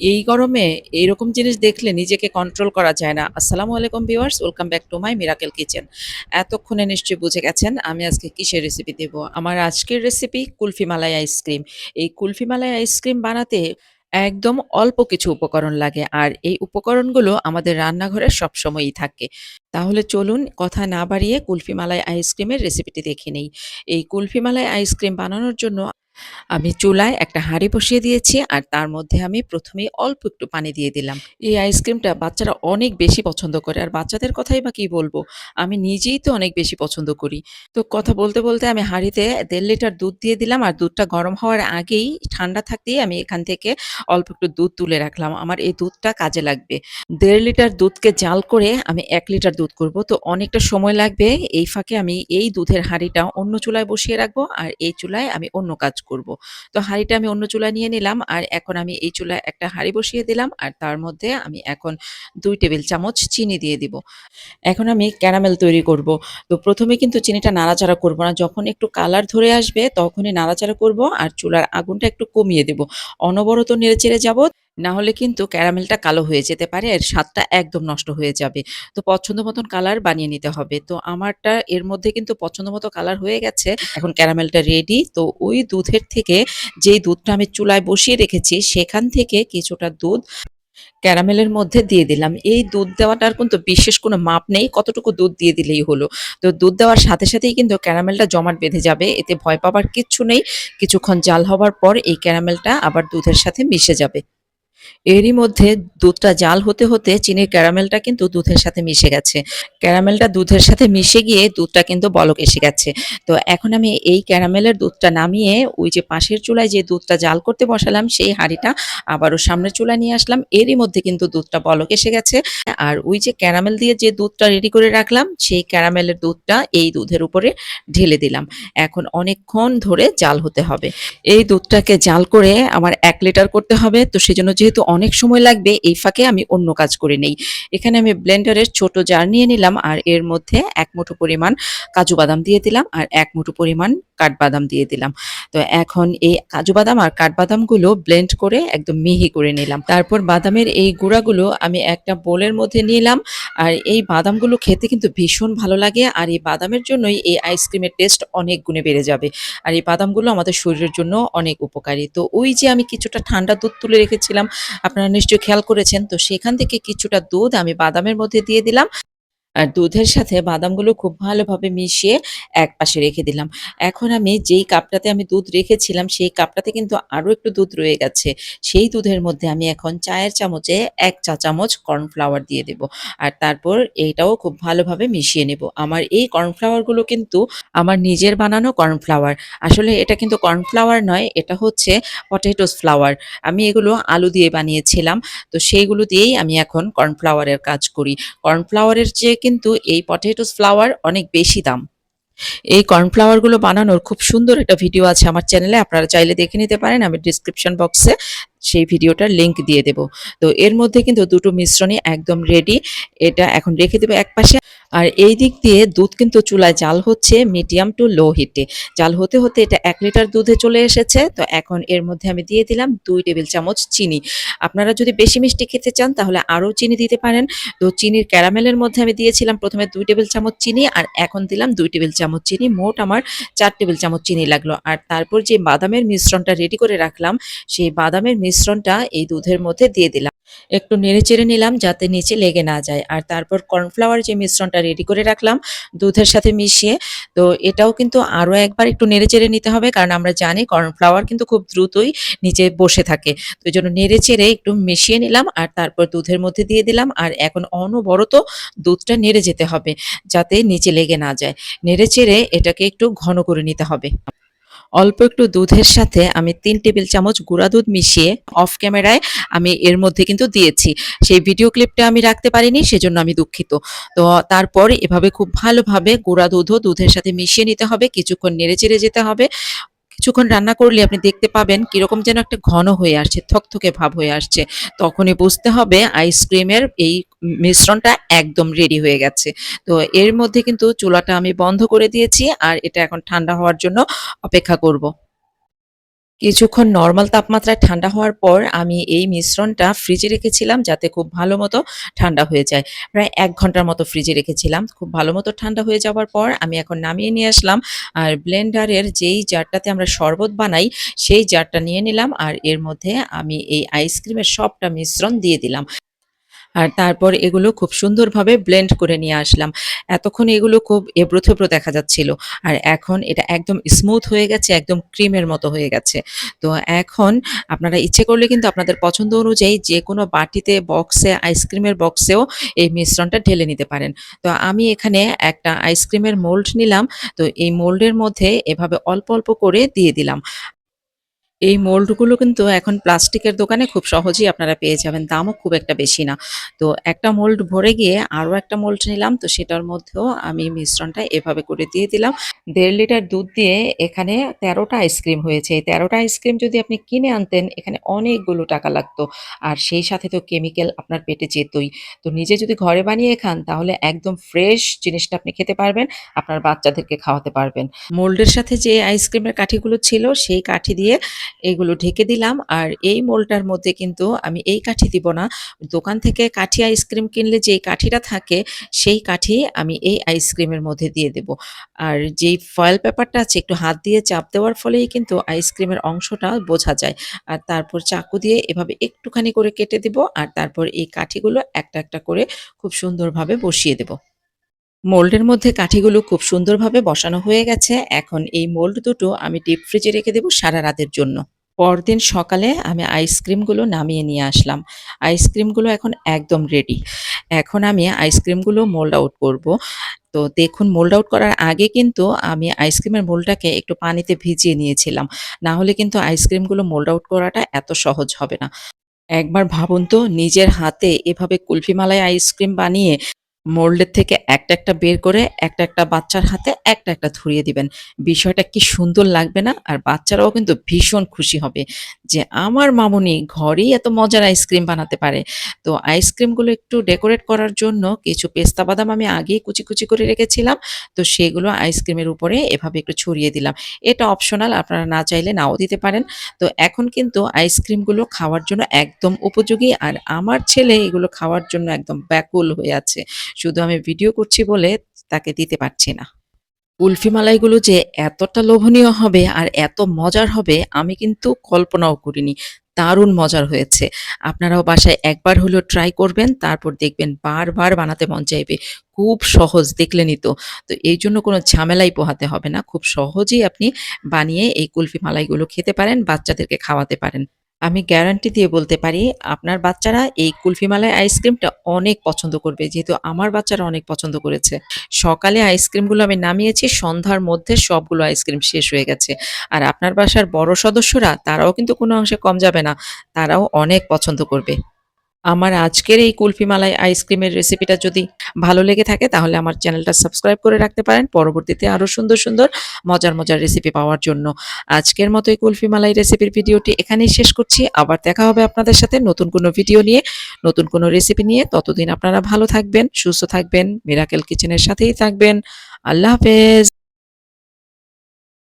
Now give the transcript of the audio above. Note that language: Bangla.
এই গরমে এইরকম জিনিস দেখলে নিজেকে কন্ট্রোল করা যায় না। আসসালামু আলাইকুম viewers welcome back to my miracle kitchen এতক্ষণে নিশ্চয়ই বুঝে গেছেন আমি আজকে কিসের রেসিপি দেব? আমার আজকের রেসিপি কুলফি মালাই আইসক্রিম এই কুলফি মালাই আইসক্রিম বানাতে একদম অল্প কিছু উপকরণ লাগে আর এই উপকরণগুলো আমাদের রান্নাঘরে সবসময়ই থাকে। তাহলে চলুন কথা না বাড়িয়ে কুলফি মালাই আইসক্রিমের রেসিপিটি দেখে নেই। এই কুলফি মালাই আইসক্রিম বানানোর জন্য আমি চুলায় একটা হাঁড়ি বসিয়ে দিয়েছি আর তার মধ্যে আমি প্রথমেই অল্প একটু পানি দিয়ে দিলাম। এই আইসক্রিমটা বাচ্চারা অনেক বেশি পছন্দ করে। আর বাচ্চাদের কথাই বা কি বলব? আমি নিজেই তো অনেক বেশি পছন্দ করি। তো কথা বলতে বলতে আমি হাঁড়িতে দেড় লিটার দুধ দিয়ে দিলাম আর দুধটা গরম হওয়ার আগেই ঠান্ডা থাকতেই আমি এখান থেকে অল্প একটু দুধ তুলে রাখলাম। আমার এই দুধটা কাজে লাগবে। দেড় লিটার দুধকে জাল করে আমি এক লিটার দুধ করব। তো অনেকটা সময় লাগবে। এই ফাঁকে আমি এই দুধের হাঁড়িটা অন্য চুলায় বসিয়ে রাখব আর এই চুলায় আমি অন্য কাজ করব। তো হাঁড়িটা আমি অন্য চুলা নিয়ে নিলাম আর এখন আমি এই চুলায় একটা হাঁড়ি বসিয়ে দিলাম আর তার মধ্যে আমি এখন দুই টেবিল চামচ চিনি দিয়ে দিব। এখন আমি ক্যারামেল তৈরি করব। তো প্রথমে কিন্তু চিনিটা নাড়াচাড়া করব না, যখন একটু কালার ধরে আসবে তখনই নাড়াচাড়া করব আর চুলার আগুনটা একটু কমিয়ে দেব। অনবরত নেড়ে চেড়ে যাব না হলে কিন্তু ক্যারামেলটা কালো হয়ে যেতে পারে এর স্বাদটা একদম নষ্ট হয়ে যাবে। তো পছন্দ মতন কালার বানিয়ে নিতে হবে। তো আমারটা এর মধ্যে কিন্তু পছন্দ মতো কালার হয়ে গেছে। এখন ক্যারামেলটা রেডি তো ওই দুধের থেকে যেই দুধটা আমি চুলায় বসিয়ে রেখেছি সেখান থেকে কিছুটা দুধ ক্যারামেলের মধ্যে দিয়ে দিলাম। এই দুধ দেওয়াটার কিন্তু বিশেষ কোনো মাপ নেই, কতটুকু দুধ দিয়ে দিলেই হলো। তো দুধ দেওয়ার সাথে সাথেই কিন্তু ক্যারামেলটা জমাট বেঁধে যাবে। এতে ভয় পাবার কিচ্ছু নেই। কিছুক্ষণ জাল হবার পর এই ক্যারামেলটা আবার দুধের সাথে মিশে যাবে। এরই মধ্যে দুধটা জাল হতে হতে চিনির ক্যারামেলটা কিন্তু দুধের সাথে মিশে গেছে। ক্যারামেলটা দুধের সাথে মিশে গিয়ে দুধটা কিন্তু বলক এসে গেছে। তো এখন আমি এই ক্যারামেলের দুধটা নামিয়ে ওই যে পাশের চুলায় যে দুধটা জাল করতে বসালাম, সেই হাঁড়িটা আবারও সামনের চুলায় নিয়ে আসলাম। এরই মধ্যে কিন্তু দুধটা বলক এসে গেছে। আর ওই যে ক্যারামেল দিয়ে যে দুধটা রেডি করে রাখলাম, সেই ক্যারামেলের দুধটা এই দুধের উপরে ঢেলে দিলাম। এখন অনেকক্ষণ ধরে জাল হতে হবে। এই দুধটাকে জাল করে আমার এক লিটার করতে হবে। তো সেজন্য যেহেতু অনেক সময় লাগবে, এই ফাঁকে আমি অন্য কাজ করে নেই। এখানে আমি ব্লেন্ডারের ছোট জার নিয়ে নিলাম আর এর মধ্যে এক মুঠো পরিমাণ কাজু বাদাম দিয়ে দিলাম আর এক মুঠো পরিমাণ কাঠবাদাম দিয়ে দিলাম। তো এখন এই কাজু বাদাম আর কাঠবাদামগুলো ব্লেন্ড করে একদম মিহি করে নিলাম। তারপর বাদামের এই গুঁড়াগুলো আমি একটা বোলের মধ্যে নিলাম আর এই বাদামগুলো খেতে কিন্তু ভীষণ ভালো লাগে আর এই বাদামের জন্যই এই আইসক্রিমের টেস্ট অনেক গুণে বেড়ে যাবে। আর এই বাদামগুলো আমাদের শরীরের জন্য অনেক উপকারী। তো ওই যে আমি কিছুটা ঠান্ডা দুধ তুলে রেখেছিলাম আপনারা নিশ্চয়ই খেয়াল করেছেন। তো সেখান থেকে কিছুটা দুধ আমি বাদামের মধ্যে দিয়ে দিলাম। আর দুধের সাথে বাদামগুলো খুব ভালোভাবে মিশিয়ে এক পাশে রেখে দিলাম। এখন আমি যেই কাপটাতে আমি দুধ রেখেছিলাম, সেই কাপটাতে কিন্তু আরও একটু দুধ রয়ে গেছে। সেই দুধের মধ্যে আমি এখন চায়ের চামচে এক চা চামচ কর্নফ্লাওয়ার দিয়ে দেব আর তারপর এইটাও খুব ভালোভাবে মিশিয়ে নেব। আমার এই কর্নফ্লাওয়ারগুলো কিন্তু আমার নিজের বানানো কর্নফ্লাওয়ার। আসলে এটা কিন্তু কর্নফ্লাওয়ার নয়, এটা হচ্ছে পটেটোস ফ্লাওয়ার। আমি এগুলো আলু দিয়ে বানিয়েছিলাম, তো সেইগুলো দিয়েই আমি এখন কর্নফ্লাওয়ারের কাজ করি। কর্নফ্লাওয়ারের চেয়ে কিন্তু এই পটেটোস ফ্লাওয়ার অনেক বেশি দাম। এই কর্নফ্লাওয়ারগুলো বানানোর খুব সুন্দর একটা ভিডিও আছে আমার চ্যানেলে আপনারা চাইলে দেখে নিতে পারেন, আমি ডিসক্রিপশন বক্সে সেই ভিডিওটার লিঙ্ক দিয়ে দেব। তো এর মধ্যে কিন্তু দুটো মিশ্রণই একদম রেডি এটা এখন রেখে দেবো এক পাশে আর এই দিক দিয়ে দুধ কিন্তু চুলায় জাল হচ্ছে মিডিয়াম টু লো হিটে। জাল হতে হতে এটা এক লিটার দুধে চলে এসেছে। তো এখন এর মধ্যে আমি দিয়ে দিলাম দুই টেবিল চামচ চিনি। আপনারা যদি বেশি মিষ্টি খেতে চান তাহলে আরও চিনি দিতে পারেন। তো চিনির ক্যারামেলের মধ্যে আমি দিয়েছিলাম প্রথমে দুই টেবিল চামচ চিনি আর এখন দিলাম দুই টেবিল চামচ চিনি। মোট আমার চার টেবিল চামচ চিনি লাগল। আর তারপর যে বাদামের মিশ্রণটা রেডি করে রাখলাম, সেই বাদামের মিশ্রণটা এই দুধের মধ্যে দিয়ে দিলাম। একটু নেড়ে চেড়ে নিলাম যাতে নিচে লেগে না যায়। আর তারপর কর্নফ্লাওয়ার যে মিশ্রণটা রেডি করে রাখলাম, দুধের সাথে মিশিয়ে। তো এটাও কিন্তু আরও একবার একটু নেড়ে চেড়ে নিতে হবে, কারণ আমরা জানি কর্নফ্লাওয়ার কিন্তু খুব দ্রুতই নিচে বসে থাকে। তো এই জন্য নেড়ে চেড়ে একটু মিশিয়ে নিলাম, আর তারপর দুধের মধ্যে দিয়ে দিলাম, আর এখন অনবরত দুধটা নেড়ে যেতে হবে, যাতে নিচে লেগে না যায়। নেড়ে চেড়ে এটাকে একটু ঘন করে নিতে হবে। অল্প একটু দুধের সাথে আমি তিন টেবিল চামচ গুঁড়া দুধ মিশিয়ে অফ ক্যামেরায় আমি এর মধ্যে কিন্তু দিয়েছি। সেই ভিডিও ক্লিপটা আমি রাখতে পারিনি, সেজন্য আমি দুঃখিত। তো তারপর এভাবে খুব ভালোভাবে গুঁড়া দুধও দুধের সাথে মিশিয়ে নিতে হবে, কিছুক্ষণ নেড়ে চেড়ে যেতে হবে। কিছুক্ষণ রান্না করলে আপনি দেখতে পাবেন কীরকম যেন একটা ঘন হয়ে আসছে, থকথকে ভাব হয়ে আসছে। তখনই বুঝতে হবে আইসক্রিমের এই মিশ্রণটা একদম রেডি হয়ে গেছে। তো এর মধ্যে কিন্তু চুলাটা আমি বন্ধ করে দিয়েছি আর এটা এখন ঠান্ডা হওয়ার জন্য অপেক্ষা করব। কিছুক্ষণ নর্মাল তাপমাত্রায় ঠান্ডা হওয়ার পর আমি এই মিশ্রণটা ফ্রিজে রেখেছিলাম যাতে খুব ভালো মতো ঠান্ডা হয়ে যায়। প্রায় এক ঘণ্টার মতো ফ্রিজে রেখেছিলাম। খুব ভালো মতো ঠান্ডা হয়ে যাওয়ার পর আমি এখন নামিয়ে নিয়ে আসলাম। আর ব্লেন্ডারের যেই জারটাতে আমরা শরবত বানাই, সেই জারটা নিয়ে নিলাম আর এর মধ্যে আমি এই আইসক্রিমের সবটা মিশ্রণ দিয়ে দিলাম। আর তারপর এগুলো খুব সুন্দরভাবে ব্লেন্ড করে নিয়ে আসলাম। এতক্ষণ এগুলো খুব এবড়ো-থেবড়ো দেখা যাচ্ছিল। আর এখন এটা একদম স্মুথ হয়ে গেছে, একদম ক্রিমের মতো হয়ে গেছে। তো এখন আপনারা ইচ্ছে করলে কিন্তু আপনাদের পছন্দ অনুযায়ী যে কোনো বাটিতে, বক্সে, আইসক্রিমের বক্সেও এই মিশ্রণটা ঢেলে নিতে পারেন। তো আমি এখানে একটা আইসক্রিমের মোল্ড নিলাম। তো এই মোল্ডের মধ্যে এভাবে অল্প, অল্প করে দিয়ে দিলাম। এই মোল্ডগুলো কিন্তু এখন প্লাস্টিকের দোকানে খুব সহজেই আপনারা পেয়ে যাবেন। দামও খুব একটা বেশি না। তো একটা মোল্ড ভরে গিয়ে আরও একটা মোল্ড নিলাম। তো সেটার মধ্যেও আমি মিশ্রণটা এভাবে করে দিয়ে দিলাম। দেড় লিটার দুধ দিয়ে এখানে তেরোটা আইসক্রিম হয়েছে। এই তেরোটা আইসক্রিম যদি আপনি কিনে আনতেন এখানে অনেকগুলো টাকা লাগতো। আর সেই সাথে তো কেমিক্যাল আপনার পেটে যেতই। তো নিজে যদি ঘরে বানিয়ে খান তাহলে একদম ফ্রেশ জিনিসটা আপনি খেতে পারবেন, আপনার বাচ্চাদেরকে খাওয়াতে পারবেন। মোল্ডের সাথে যে আইসক্রিমের কাঠিগুলো ছিল সেই কাঠি দিয়ে এগুলো ঢেকে দিলাম। আর এই মোলটার মধ্যে কিন্তু আমি এই কাঠি দিব না। দোকান থেকে কাঠি আইসক্রিম কিনলে যেই কাঠিটা থাকে সেই কাঠি আমি এই আইসক্রিমের মধ্যে দিয়ে দেব। আর যেই ফয়েল পেপারটা আছে একটু হাত দিয়ে চাপ দেওয়ার ফলেই কিন্তু আইসক্রিমের অংশটা বোঝা যায়। আর তারপর চাকু দিয়ে এভাবে একটুখানি করে কেটে দিব। আর তারপর এই কাঠিগুলো একটা, একটা করে খুব সুন্দরভাবে বসিয়ে দেব। মোল্ডের মধ্যে কাঠিগুলো খুব সুন্দরভাবে বসানো হয়ে গেছে। এখন এই মোল্ড দুটো আমি ডিপ ফ্রিজে রেখে দেব সারা রাতের জন্য। পরদিন সকালে আমি আইসক্রিমগুলো নামিয়ে নিয়ে আসলাম। আইসক্রিমগুলো এখন একদম রেডি। এখন আমি আইসক্রিমগুলো মোল্ড আউট করব। তো দেখুন, মোল্ড আউট করার আগে কিন্তু আমি আইসক্রিমের মোল্ডটাকে একটু পানিতে ভিজিয়ে নিয়েছিলাম। না হলে কিন্তু আইসক্রিমগুলো মোল্ড আউট করাটা এত সহজ হবে না। একবার ভাবুন তো, নিজের হাতে এভাবে কুলফি মালাই আইসক্রিম বানিয়ে মোল্ডের থেকে একটা, একটা বের করে একটা, একটা বাচ্চার হাতে একটা, একটা ধরিয়ে দিবেন। বিষয়টা কি সুন্দর লাগবে না? আর বাচ্চারাও কিন্তু ভীষণ খুশি হবে যে আমার মামুনি ঘরেই এত মজার আইসক্রিম বানাতে পারে। তো আইসক্রিমগুলো একটু ডেকোরেট করার জন্য কিছু পেস্তা বাদাম আমি আগেই কুচি, কুচি করে রেখেছিলাম। তো সেগুলো আইসক্রিমের উপরে এভাবে একটু ছড়িয়ে দিলাম। এটা অপশনাল আপনারা না চাইলে নাও দিতে পারেন। তো এখন কিন্তু আইসক্রিমগুলো খাওয়ার জন্য একদম উপযোগী আর আমার ছেলে এগুলো খাওয়ার জন্য একদম ব্যাকুল হয়ে আছে। শুধু আমি ভিডিও করছি বলে তাকে দিতে পারছি না। কুলফি মালাইগুলো যে এতটা লোভনীয় হবে আর এত মজার হবে আমি কিন্তু কল্পনাও করিনি। দারুণ মজার হয়েছে। আপনারাও বাসায় একবার হলেও ট্রাই করবেন, তারপর দেখবেন বারবার বানাতে মন চাইবে। খুব সহজ দেখলেনই তো। তো এইজন্য কোনো ঝামেলাই পোহাতে হবে না। খুব সহজেই আপনি বানিয়ে এই কুলফি মালাইগুলো খেতে পারেন, বাচ্চাদেরকে খাওয়াতে পারেন। আমি গ্যারান্টি দিয়ে বলতে পারি আপনার বাচ্চারা এই কুলফিমালায় আইসক্রিমটা অনেক পছন্দ করবে। যেহেতু আমার বাচ্চারা অনেক পছন্দ করেছে। সকালে আইসক্রিমগুলো আমি নামিয়েছি, সন্ধ্যার মধ্যে সবগুলো আইসক্রিম শেষ হয়ে গেছে। আর আপনার বাসার বড় সদস্যরা তারাও কিন্তু কোনো অংশে কম যাবে না। তারাও অনেক পছন্দ করবে। আমার আজকের এই কুলফি মালাই আইসক্রিমের রেসিপিটা যদি ভালো লেগে থাকে তাহলে আমার চ্যানেলটা সাবস্ক্রাইব করে রাখতে পারেন পরবর্তীতে আরও সুন্দর, সুন্দর মজার, মজার রেসিপি পাওয়ার জন্য। আজকের মতো এই কুলফি মালাই রেসিপির ভিডিওটি এখানেই শেষ করছি। আবার দেখা হবে আপনাদের সাথে নতুন কোনো ভিডিও নিয়ে, নতুন কোনো রেসিপি নিয়ে। ততদিন আপনারা ভালো থাকবেন, সুস্থ থাকবেন, মিরাকেল কিচেনের সাথেই থাকবেন। আল্লাহ হাফেজ।